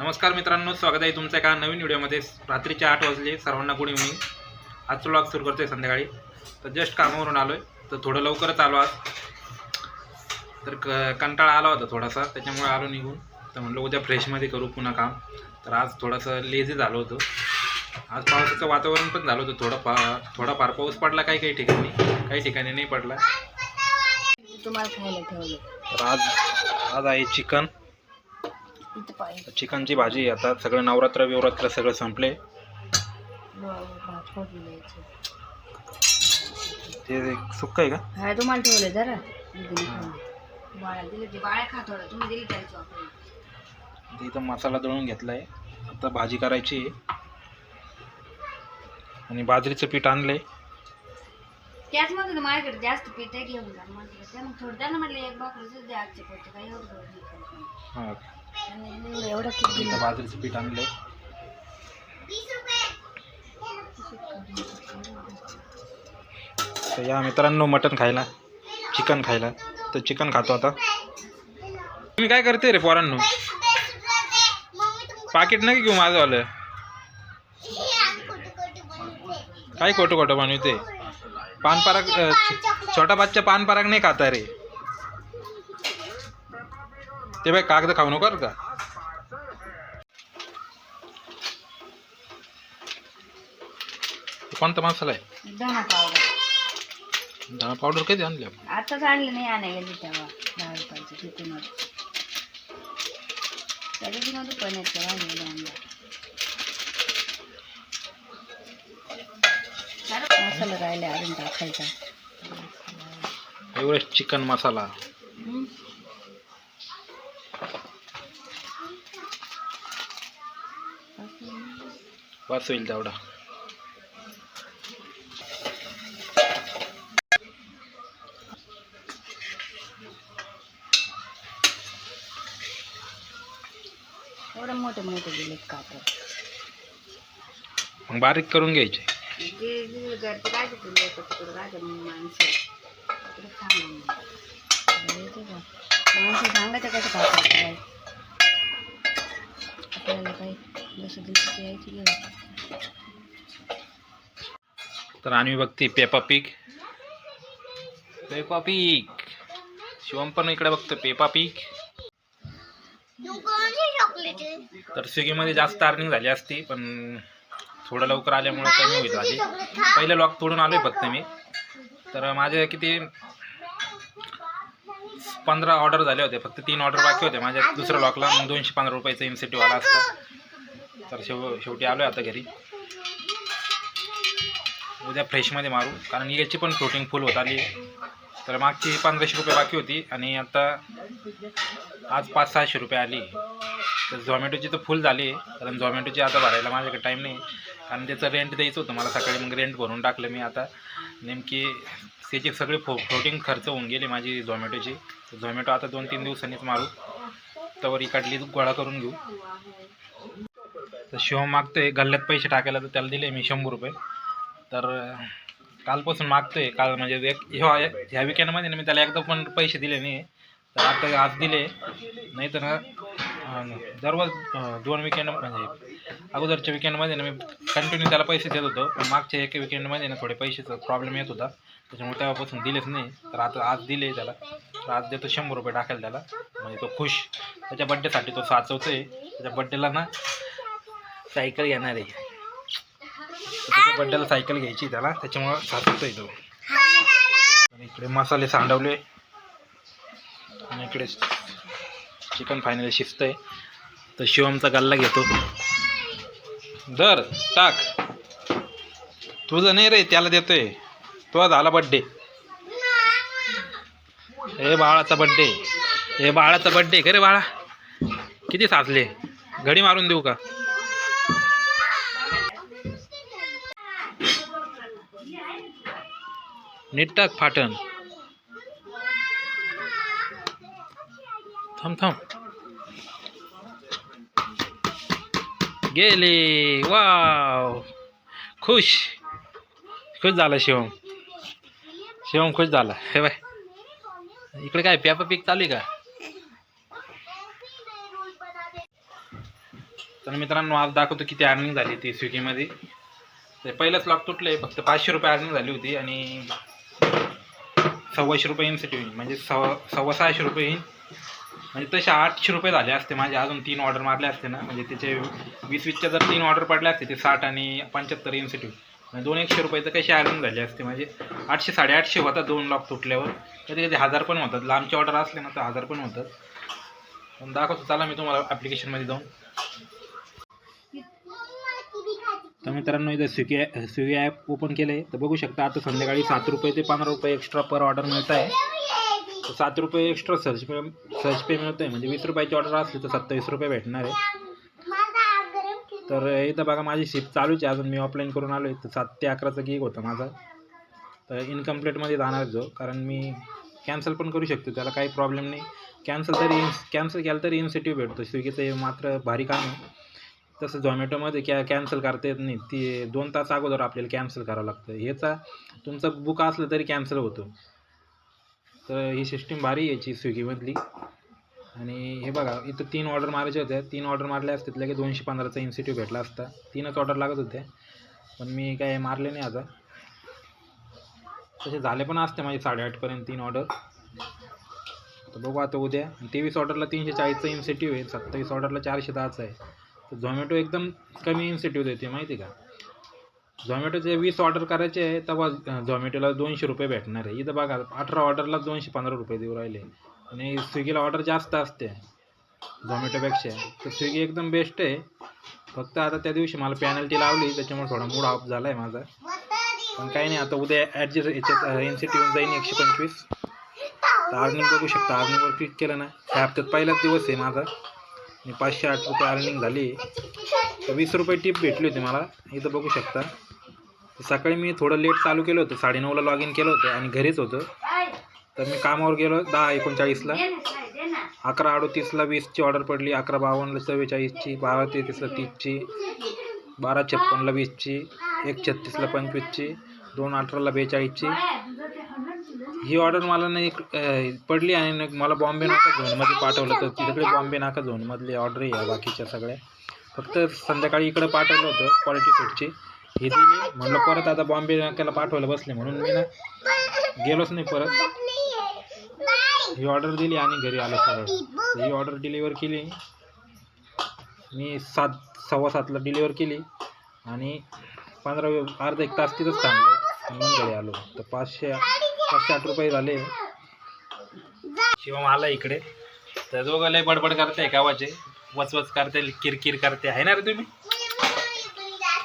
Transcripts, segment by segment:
नमस्कार मित्रांनो स्वागत आहे तुमचं एका नवीन व्हिडिओमध्ये. रात्रीचे आठ वाजले सर्वांना गुड इव्हनिंग आजचं व्लॉग सुरू करतोय संध्याकाळी. तर जस्ट कामावरून आलो आहे तर थोडं लवकरच आलो आज. तर क कंटाळा आला होता थोडासा त्याच्यामुळे आलो निघून. तर म्हणलं उद्या फ्रेशमध्ये करू पुन्हा काम. तर आज थोडंसं लेझी झालो होतो. आज पावसाचं वातावरण पण झालं होतं थोडं पा थोडाफार पाऊस पडला काही काही ठिकाणी काही ठिकाणी नाही पडला. तुम्हाला खायला ठेवलं. तर आज आज आहे चिकन. इथं पाहिजे. चिकनची भाजी आता सगळं नवरात्र बिवरात्र सगळं संपले. भात ते सुक्क आहे का? हा तुम्हाला ठेवलं जरा. दीदीने खाऊन. बाळा दिले ते बाळा खात थोडं. तुम्ही दिली द्यायचं आपण आता इथं मसाला दळून घेतला आहे आता भाजी करायची. आहे आणि बाजरीचं पीठ आणलंय. त्याच म्हणतो ना माझ्याकडे जास्त पीठ आहे घेऊन जा. म्हटलं त्यानं थोडं त्यांना म्हटलं एक बाकरीच द्या आजचे पडते काय एवढं नाही. हां. एवढं पीठ दिलं बाजरीचं पीठ आणलंय. तर या मित्रांनो मटण खायला चिकन खायला. तर चिकन खातो आता. तुम्ही काय करते रे पोरांनो? पाकिट नाही घेऊ माझं आलं काय खोटं खोटं बनवते? पानपराग छोटा बादच्या पानपराग नाही खाता रे. ते बाय कागद खाऊ नको का. कोणता मसाला आहे? धना पावडर. पावडर कधी आणली आपण? आताच आणलं नाही आणायला गेली तेव्हा. दहा रुपयाचं पनीरचं राहिलेलं आणलं. मसाला राहिले अजून टाकायचा. एवढेच चिकन मसाला. हम्म. बस होईल तेवढा. एवढं मोठे मोठे दिलेत कापड मग बारीक करून घ्यायचे. जे जे घरचे काय तिकडे लोक तिकडे राहते माणसं तिकडे सांगा माणसं सांगायचं कसं कापायचं काय जसं यायची घेऊन तर आणि बघते Peppa Pig. Peppa Pig. Shivam पण इकडे बघतो पेपा पीक. तर स्विगीमध्ये जास्त अर्निंग झाली असती पण थोडं लवकर आल्यामुळे कमी होईल झाली. पहिले लॉक तोडून आलोय फक्त मी. तर माझे किती पंधरा ऑर्डर झाले होते फक्त तीन ऑर्डर बाकी होते. माझ्या दुसऱ्या लॉकला मग दोनशे पंधरा रुपयाचा इन्सेंटिव्ह आला असता. तर शेव शेवटी आलो आता घरी. उद्या फ्रेशमध्ये मारू कारण याची पण फ्लोटिंग फुल होत आली. तर मागची पंधराशे रुपये बाकी होती आणि आता आज पाच सहाशे रुपये आली. तर झोमॅटोची तर फुल झाली कारण झोमॅटोची आता भरायला माझ्याकडे टाईम नाही. आणि त्याचं रेंट द्यायचं होतं. मला सकाळी मग रेंट भरून टाकलं मी आता. नेमकी त्याचे सगळे फो फ्लोटिंग खर्च होऊन गेली माझी झोमॅटोची तर झोमॅटो आता दोन तीन दिवसांनीच मारू. तवर इकडली गोळा करून घेऊ. तर शिवम मागतोय गल्ल्यात पैसे टाकायला तर त्याला दिले मी शंभर रुपये. तर कालपासून मागतोय काल म्हणजे एक ह्या ह्या विकेंडमध्ये ना मी त्याला एकदा पण पैसे दिले नाही तर आता आज दिले. नाही तर दररोज दोन विकेंड म्हणजे अगोदरच्या विकेंडमध्ये ना मी कंटिन्यू त्याला पैसे देत होतो. पण मागच्या एका विकेंडमध्ये ना थोडे पैशाचा प्रॉब्लेम येत होता. त्याच्यामुळे तेव्हापासून दिलेच नाही. तर आता आज दिले त्याला. तर आज देतो शंभर रुपये टाकायला त्याला. म्हणजे तो खुश. त्याच्या बड्डेसाठी तो साचवतो आहे त्याच्या बड्डेला ना सायकल घेणार आहे. त्याच्या बड्डेला सायकल घ्यायची त्याला. त्याच्यामुळं साचवतो आहे तो. आणि इकडे मसाले सांडवले. आणि इकडे चिकन फायनली शिजतंय तर शिवमचा गल्ला घेतो. दर टाक. तुझं नाही रे त्याला देतोय. तो झाला बड्डे हे बाळाचा बड्डे हे बाळाचा बड्डे का रे बाळा? किती साचले घडी मारून देऊ का? नीट टाक थांब थांब. गेले. वाव. खुश. खुश झाला शिवम. शिवम खुश झाला. हे बाय. इकडे काय प्याप पीक चालू आहे का? तर मित्रांनो आज दाखवतो किती अर्निंग झाली ती स्विगीमध्ये. ते पहिलंच लॉक तुटले फक्त पाचशे रुपये अर्निंग झाली होती आणि सव्वाशे रुपये इन्सेटिव्ह म्हणजे सव्वा सव्वा सहाशे रुपये येईन म्हणजे तसे आठशे रुपये झाले असते. माझे अजून तीन ऑर्डर मारले असते ना. म्हणजे त्याचे वीस वीसच्या जर तीन ऑर्डर पडले असते ते साठ आणि पंच्याहत्तर इन्सेटिव्ह म्हणजे दोन एकशे रुपयाचं कसे आयरन झाले असते. म्हणजे आठशे साडेआठशे होतात दोन लॉक तुटल्यावर. कधी कधी हजार पण होतात. लांबचे ऑर्डर असले ना तर हजार पण होतात. पण दाखवतो. चला मी तुम्हाला ॲप्लिकेशनमध्ये जाऊन. तर मित्रांनो इथं स्विगी स्विगी ॲप ओपन केलं आहे तर बघू शकता आता संध्याकाळी सात रुपये ते पंधरा रुपये एक्स्ट्रा पर ऑर्डर मिळत आहे. तर सात रुपये एक्स्ट्रा सर्च पे सर्च पे मिळतो आहे म्हणजे वीस रुपयाची ऑर्डर असली तर सत्तावीस रुपये भेटणार आहे. तर इथं बघा माझी शिफ्ट चालूच आहे. अजून मी ऑफलाईन करून आलो आहे तर सात ते अकराचा गीक होता माझा. तर इनकम्प्लीटमध्ये जाणार जो. कारण मी कॅन्सल पण करू शकतो. त्याला काही प्रॉब्लेम नाही. कॅन्सल तरी कॅन्सल केलं तरी इन्सेटिव्ह भेटतो. स्विगीचं हे मात्र भारी काम आहे. तसं झोमॅटोमध्ये कॅ कॅन्सल करता येत नाही. ती दोन तास अगोदर आपल्याला कॅन्सल करावं लागतं. ह्याचा तुमचं बुक असलं तरी कॅन्सल होतो. तर ही सिस्टीम भारी यायची याची स्विगीमधली आणि हे बघा इथं तीन ऑर्डर मारायच्या होत्या तीन ऑर्डर मारल्या असतात लगेच दोनशे पंधराचा इन्सिटिव्ह भेटला असता. तीनच ऑर्डर लागत होत्या पण मी काय मारले नाही आता. तसे झाले पण असते माझे साडेआठपर्यंत तीन ऑर्डर तर बघू आता उद्या. तेवीस ऑर्डरला तीनशे चाळीसचा इन्सेटिव्ह आहे. सत्तावीस ऑर्डरला चारशे दहाचा आहे. तर झोमॅटो एकदम कमी इन्सेटिव्ह देते माहिती आहे का? झोमॅटोचे वीस ऑर्डर करायचे आहे तेव्हा झोमॅटोला दोनशे रुपये भेटणार आहे. इथं बघा अठरा ऑर्डरला दोनशे पंधरा रुपये देऊ राहिले. आणि स्विगीला ऑर्डर जास्त असते झोमॅटोपेक्षा तर स्विगी एकदम बेस्ट आहे. फक्त आता त्या दिवशी मला पॅनल्टी लावली त्याच्यामुळे थोडा मूड ऑफ झाला आहे माझा. पण काही नाही आता उद्या ॲडजस्ट याच्यात एन सी टी येऊन जाईन एकशे पंचवीस. तर अर्निंग बघू शकता. अर्निंगवर क्लिक केलं ना ह्या हप्त्यात पहिलाच दिवस आहे माझा. आणि पाचशे आठ रुपये अर्निंग झाली. तर वीस रुपये टिप भेटली होती मला. इथं बघू शकता. सकाळी मी थोडं लेट चालू केलं होतं. साडेनऊला लॉग इन केलं होतं आणि घरीच होतं. तर मी कामावर गेलो दहा एकोणचाळीसला. अकरा अडोतीसला वीसची ऑर्डर पडली. अकरा बावन्नला चव्वेचाळीसची बारा तेहतीसला तीसची बारा छप्पनला वीसची एक छत्तीसला पंचवीसची दोन अठराला बेचाळीसची. ही ऑर्डर मला नाही पडली आणि मला बॉम्बे नाका झोनमध्ये पाठवलं. तर तिकडे बॉम्बे नाका झोनमधली ऑर्डर आहे बाकीच्या सगळ्या. फक्त संध्याकाळी इकडे पाठवलं होतं क्वालिटी फूडची हे दिली म्हणलं परत आता बॉम्बे नाक्याला पाठवायला बसले म्हणून मी ना गेलोच नाही परत ही ऑर्डर दिली आणि घरी आलो सरळ ही ऑर्डर डिलिव्हर केली मी सात सव्वा सातला डिलिव्हर केली आणि पंधरा अर्धा एक तास तिथंच थांबलो म्हणून मग घरी आलो तर पाचशे पाचशे आठ रुपये झाले शिवम आला इकडे तर दोघं लय बडबड करते गावाचे वचवच करते किरकिर करते आहे ना रे तुम्ही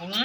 हम्म?